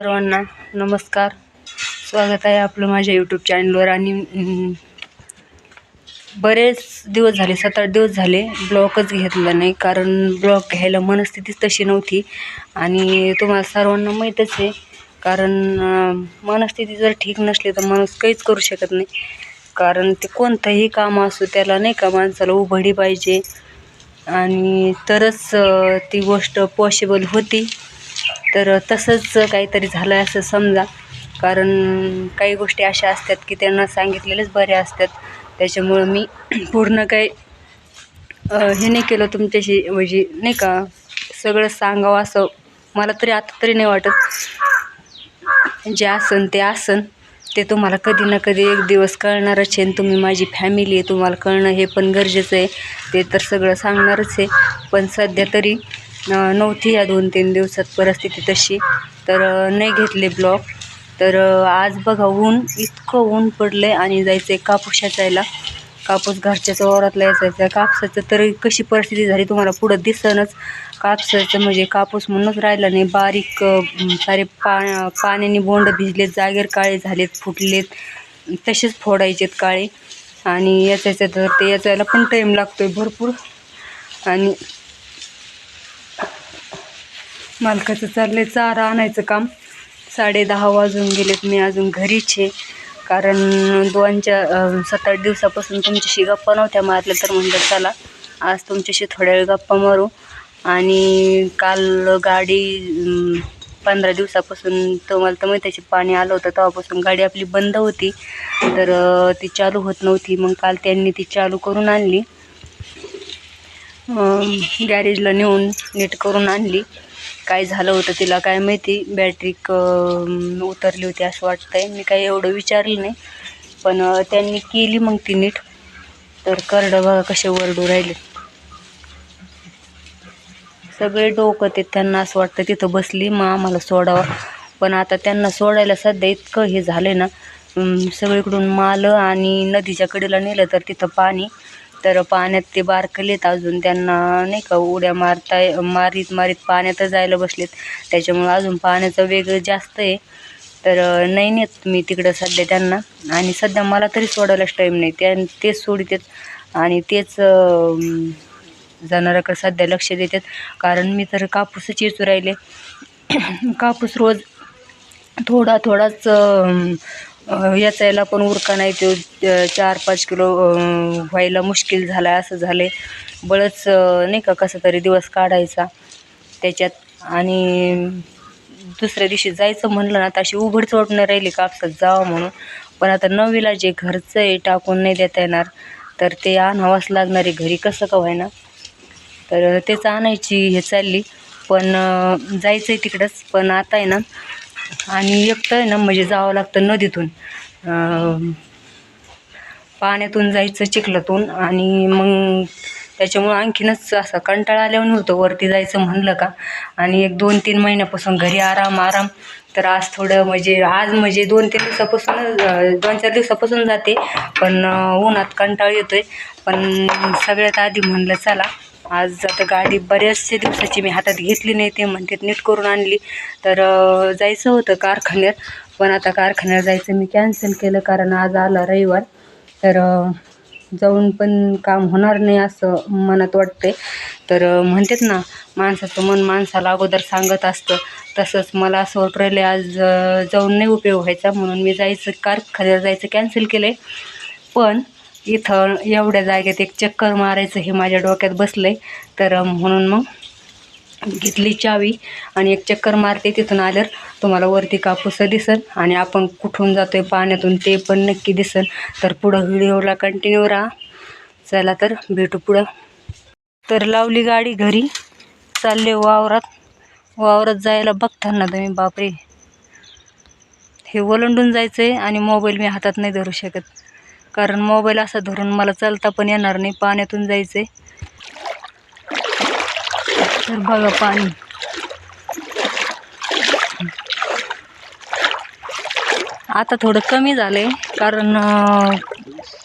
सर्वांना नमस्कार. स्वागत आहे आपलं माझ्या यूट्यूब चॅनलवर आणि बरेच दिवस झाले सात आठ दिवस झाले ब्लॉकच घेतला नाही कारण ब्लॉक घ्यायला मनस्थितीच तशी नव्हती आणि तुम्हाला सर्वांना माहीतच आहे कारण मनस्थिती जर ठीक नसली तर माणूस काहीच करू शकत नाही. कारण ते कोणतंही काम असू त्याला नाही का माणसाला उघडी पाहिजे आणि तरच ती गोष्ट पॉसिबल होती. तर तसंच काहीतरी झालं आहे असं समजा. कारण काही गोष्टी अशा असतात की त्यांना सांगितलेलेच बऱ्या असतात. त्याच्यामुळं मी पूर्ण काही हे नाही केलं तुमच्याशी म्हणजे नाही का सगळं सांगावं असं मला तरी आता तरी नाही वाटत. जे आसन ते आसन ते तुम्हाला कधी ना कधी एक दिवस कळणारच आहे. आणि तुम्ही माझी फॅमिली आहे तुम्हाला कळणं हे पण गरजेचं आहे. ते तर सगळं सांगणारच आहे. पण सध्या तरी नव्हती या दोन तीन दिवसात परिस्थिती तशी. तर नाही घेतले ब्लॉक तर आज बघा ऊन इतकं ऊन पडलं आहे आणि जायचं आहे कापूस याचायला कापूस घरच्याच वावरातला याचायचा कापसाचं तर कशी परिस्थिती झाली तुम्हाला पुढं दिसनच कापसाचं म्हणजे कापूस म्हणूनच राहिला नाही. बारीक सारे पा पाण्याने बोंड भिजलेत जागेर काळे झालेत फुटलेत. तसेच फोडायचेत काळे. आणि याचायचं तर ते याचायला पण टाईम लागतो आहे भरपूर. आणि मालकाचं चाललंय चारा आणायचं काम. साडे दहा वाजून गेलेत मी अजून घरीच आहे. कारण दोनच्या सात आठ दिवसापासून तुमच्याशी गप्पा नव्हत्या मारल्या तर म्हणलं चला आज तुमच्याशी थोड्या वेळ गप्पा मारू. आणि काल गाडी पंधरा दिवसापासून तुम्हाला तर माहिती पाणी आलं होतं तेव्हापासून गाडी आपली बंद होती. तर ती चालू होत नव्हती. मग काल त्यांनी ती चालू करून आणली. गॅरेजला नेऊन नीट करून आणली. काय झालं होतं तिला काय माहिती. बॅटरी क उतरली होती असं वाटतंय. मी काही एवढं विचारलं नाही. पण त्यांनी केली मग ती नीट. तर करडं बघा कसे वरडू राहिले. सगळे डोकं ते त्यांना असं वाटतं तिथं बसली मग आम्हाला सोडावं. पण आता त्यांना सोडायला सध्या इतकं हे झालं ना सगळीकडून माल आणि नदीच्या कडेला नेलं तर तिथं पाणी तर पाण्यात ते बारकलेत अजून. त्यांना नाही का उड्या मारताय मारीत मारीत पाण्यात जायला बसलेत. त्याच्यामुळं अजून पाण्याचा वेग जास्त आहे. तर नाही नेत मी तिकडं सध्या त्यांना. आणि सध्या मला तरी सोडायलाच टाईम नाही. त्या तेच सोडितात. आणि तेच जाणाऱ्याकडे जनावराकडे सध्या लक्ष देतात. कारण मी तर कापूसच येचू राहिले. कापूस रोज थोडा थोडाच याचायला पण उरका नाही तो चार पाच किलो व्हायला मुश्किल झाला असं झाले बळच नाही का कसं तरी दिवस काढायचा त्याच्यात. आणि दुसऱ्या दिवशी जायचं म्हणलं ना तर अशी उघडच वाटून राहिली कापसात जावं म्हणून. पण आता नवीला जे घरचं आहे टाकून नाही देता येणार. तर ते आणावंच लागणार आहे घरी कसं का व्हायना. तर तेच आणायची हे चालली. पण जायचं आहे तिकडंच. पण आता आहे ना आणि एकटं आहे ना म्हणजे जावं लागतं नदीतून. पाण्यातून जायचं चिखलातून आणि मग त्याच्यामुळं आणखीनच असा कंटाळा आल्यावर नव्हतं वरती जायचं म्हणलं का? आणि एक दोन तीन महिन्यापासून घरी आराम आराम. तर आज थोडं म्हणजे आज म्हणजे दोन तीन दिवसापासून दोन चार दिवसापासून जाते. पण उन्हात कंटाळ येतोय. पण सगळ्यात आधी म्हणलं चला. आज आता गाडी बऱ्याचशा दिवसाची मी हातात घेतली नाही ते म्हणते नीट करून आणली. तर जायचं होतं कारखान्यात पण आता कारखान्यात जायचं मी कॅन्सल केलं कारण आज आला रविवार. तर जाऊन पण काम होणार नाही असं मनात वाटते तर म्हणतात ना माणसाचं मन माणसाला अगोदर सांगत असतं. तसंच मला असं वाटू आज जाऊन नाही उपयोग व्हायचा म्हणून मी जायचं कारखान्यात जायचं कॅन्सल केलं आहे पण इथं एवढ्या जागेत एक चक्कर मारायचं हे माझ्या डोक्यात बसलं आहे तर म्हणून मग घेतली चावी आणि एक चक्कर मारते तिथून आल्यावर तुम्हाला वरती कापूस दिसेल आणि आपण कुठून जातोय पाण्यातून ते पण नक्की दिसेल तर पुढं व्हिडिओला कंटिन्यू राहा. चला तर भेटू पुढं. तर लावली गाडी घरी. चालले वावरात. वावरात जायला बघताना तुम्ही बापरे. हे ओलंडून जायचं आहे आणि मोबाईल मी हातात नाही धरू शकत. कारण मोबाईल असा धरून मला चालता पण येणार नाही पाण्यातून जायचं आहे तर बघा पाणी. आता थोडं कमी झालं आहे कारण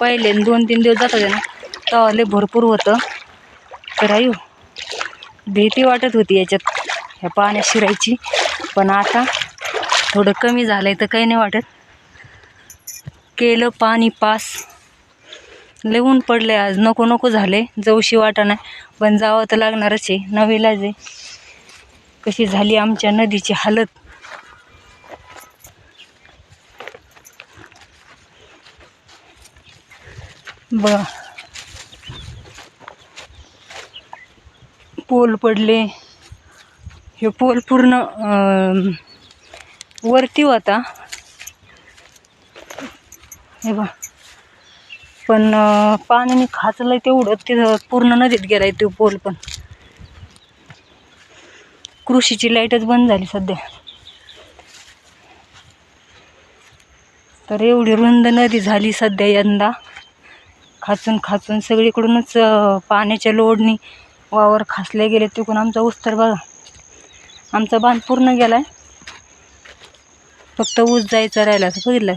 पहिले दोन तीन दिवस जात होते ना तवाले भरपूर होतं. तर आयु हो, भीती वाटत होती याच्यात ह्या पाण्यात शिरायची. पण आता थोडं कमी झालंय तर काही नाही वाटत. केलं पाणी पास. लिहून पडले आज. नको नको झाले. जाऊशी वाटा नाही. पण जावं तर लागणारच आहे. नवीलाच आहे. कशी झाली आमच्या नदीची हालत? बघा. पोल पडले. हे पोल पूर्ण वरती होता. हे बा पण पाण्याने खाचलंय तेवढं तिथं पूर्ण नदीत गेलाय तो पोल पण. कृषीची लाईटच बंद झाली सध्या. तर एवढी रुंद नदी झाली सध्या यंदा. खाचून खाचून सगळीकडूनच पाण्याच्या लोडनी वावर खासले गेले तिकडून आमचा ऊस तर बघा. आमचा बांध पूर्ण गेलाय. फक्त ऊस जायचा राहिला असं बघितलं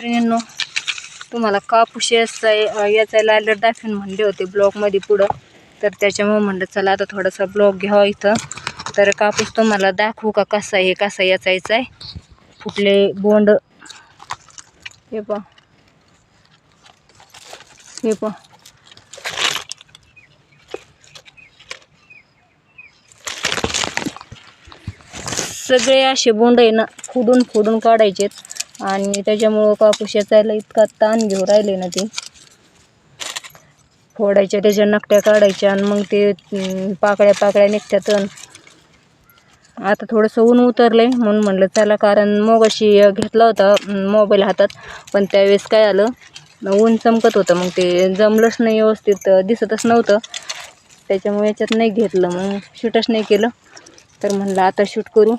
मैत्रिणींनो तुम्हाला कापूस याचा याचा लायलर दाखवून म्हणले होते ब्लॉगमध्ये पुढं. तर त्याच्यामुळे म्हणलं चला आता थोडासा ब्लॉग घ्यावा इथं. तर कापूस तुम्हाला दाखवू का कसा आहे कसा याचायचा आहे? कुठले बोंड. हे पा हे पा सगळे असे बोंड आहे ना फोडून फोडून काढायचेत. आणि त्याच्यामुळं कापूस याचायला इतका ताण घेऊ राहिले ना ते. फोडायच्या त्याच्या नकट्या काढायच्या आणि मग ते पाकळ्या पाकळ्या निघतात आता थोडंसं ऊन उतरलंय म्हणून म्हणलं चला कारण मोगाशी घेतला होता मोबाईल हातात. पण त्यावेळेस काय आलं ऊन चमकत होतं मग ते जमलंच नाही व्यवस्थित दिसतच नव्हतं. त्याच्यामुळे याच्यात नाही घेतलं मग शूटच नाही केलं. तर म्हणलं आता शूट करू.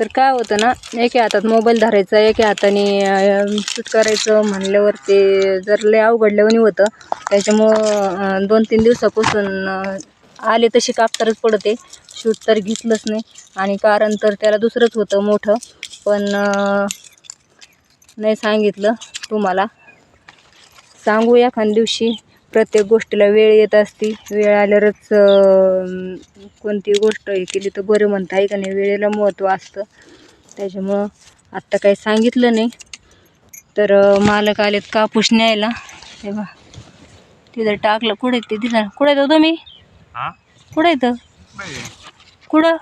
तर काय होतं ना एका हातात मोबाईल धरायचा एका हाताने शूट करायचं म्हणल्यावर ते जर लय अवघडल्यावानी होतं त्याच्यामुळं दोन तीन दिवसापासून आले तशी कापतारच पडते. शूट तर घेतलंच नाही. आणि कारण तर त्याला दुसरंच होतं मोठं. पण नाही सांगितलं तुम्हाला. सांगू एखाद्या दिवशी. प्रत्येक गोष्टीला वेळ येत असती. वेळ आल्यावरच कोणती गोष्ट हे केली तर बरं म्हणता आहे का नाही? वेळेला महत्त्व असतं. त्याच्यामुळं आत्ता काही सांगितलं नाही. तर मालक आलेत कापूस न्यायला. तेव्हा तिथं टाकलं. कुठे ते दिसा कुठे येतो तुम्ही? हा? कुठे येतं कुठं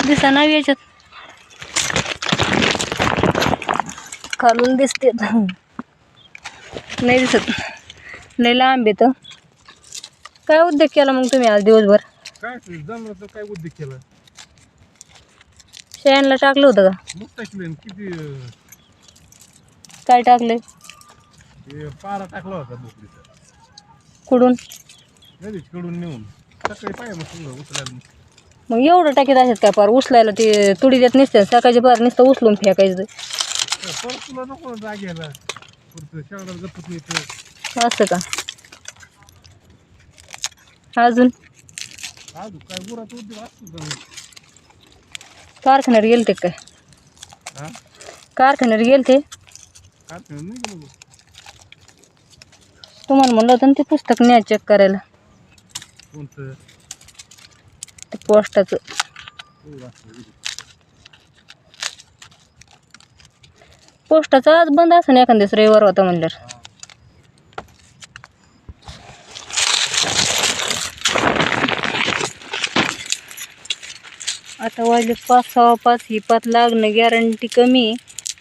दिसा नाव याच्यात. खालून दिसते. नाही दिसत. लय लांब येतं काय उद्योग केला मग तुम्ही आज दिवसभर? काय ते जमलं तर काय उद्योग केला? शयांना टाकलं होतं का? मग टाकले आणि किती अं, काय टाकले पारा टाकला होता बोकडीचा. कडून? नेऊन सकाळी पाहिजे मग. उचलायला एवढं टाकीत असत का पार? उचलायला ते तुडी देत नसते सकाळची पार नुसतं उचलून फेकायचं. तर परत तुला नको ना जागेला. असं का? अजून? कारखान्यावर काय कारखान्यावर गेलते काय? ते नाही गेलो मग. तुम्हाला म्हणलं होतं ना ते पुस्तक न्या चेक करायला. कोणतं? ते पोस्टाचं हो, असं उद्योग. पोस्टाचं आज बंद असं ना एखाद्याच रविवार होता म्हणल्यावर. आता वाजले पाच सहा पाच ही पाच लागणं गॅरंटी कमी आहे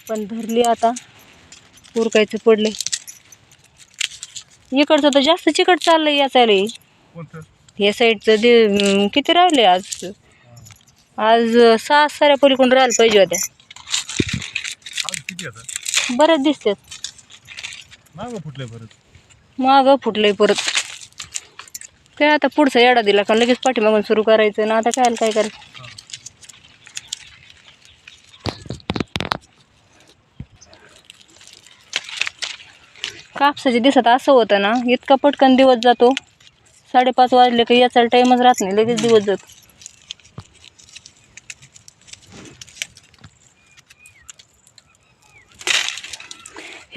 पण धरली आता. उरकायचं पडले इकडचं तर जास्त चिकट चाललंय याचायला कोणतं? हे साईडचं दे किती राहिले आज? आज सहा साऱ्या पलीकडून राहायला पाहिजे होत्या. किती आता बऱ्याच दिसतात मागं फुटलंय परत. मागं फुटलंय परत. काय आता पुढचा येडा दिला का? लगेच पाठीमागून सुरू करायचं ना? आता काय काय करायचं? कापसाच्या दिवसात असं होतं ना? इतका पटकन दिवस जातो. साडेपाच वाजले की याचा टाईमच राहत नाही. लगेच दिवस जातो.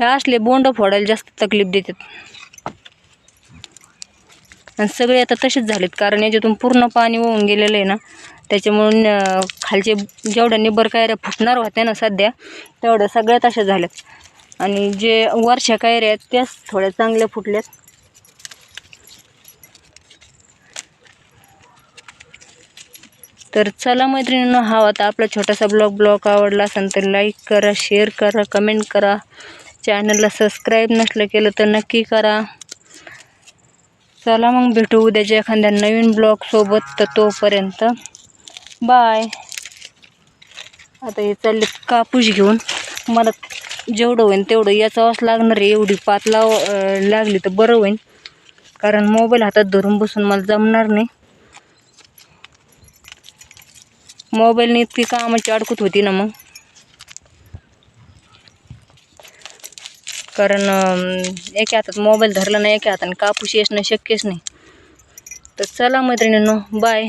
ह्या असले बोंड फोडायला जास्त तकलीफ देतात. आणि सगळे आता तसेच झालेत कारण याच्यातून पूर्ण पाणी वाहून गेलेलं आहे ना. त्याच्यामुळून खालचे जेवढ्या निबर कायऱ्या फुटणार होत्या ना सध्या तेवढ्या सगळ्या तशा झाल्यात. आणि जे वरच्या कायऱ्या आहेत त्याच थोड्या चांगल्या फुटल्यात. तर चला मैत्रिणींना हा होता आपला छोटासा ब्लॉग. ब्लॉग आवडला असेल तर लाईक करा शेअर करा कमेंट करा. चॅनलला सबस्क्राईब नसलं केलं तर नक्की करा. चला मग भेटू उद्याच्या एखाद्या नवीन ब्लॉगसोबत तर तोपर्यंत. बाय. आता हे चालले कापूस घेऊन. मला जेवढं होईन तेवढं याचावंच लागणार आहे. एवढी पात लाव लागली तर बरं होईन. कारण मोबाईल हातात धरून बसून मला जमणार नाही. मोबाईलने इतकी कामाची अडकत होती ना मग. कारण अं, एका हातात मोबाईल धरला नाही एका हाताने कापूस येसणं शक्यच नाही. तर चला मैत्रिणींनो बाय